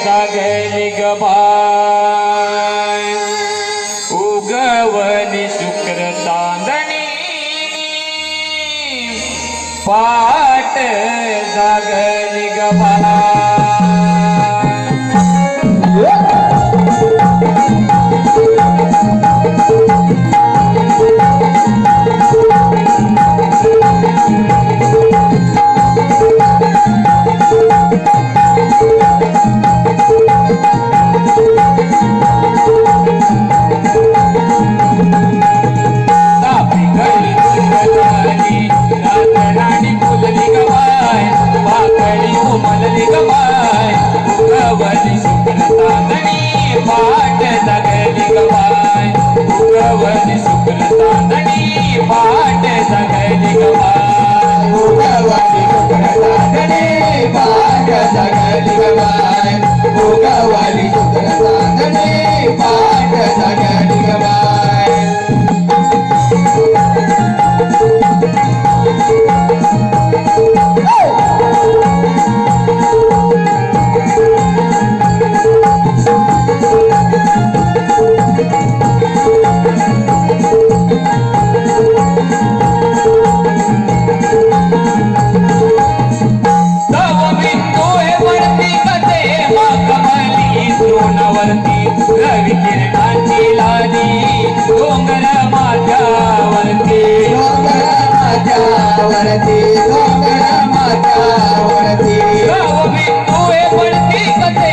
सागरिक bye. उगवली शुक्र तांदणी पाट सागरिक बाय. Bye-bye. तू हे पडती कसे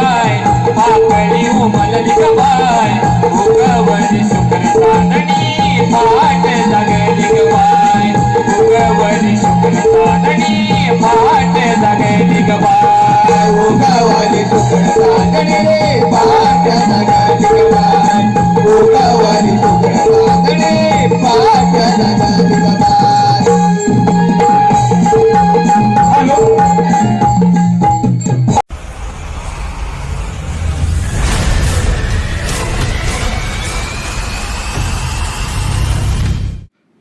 die.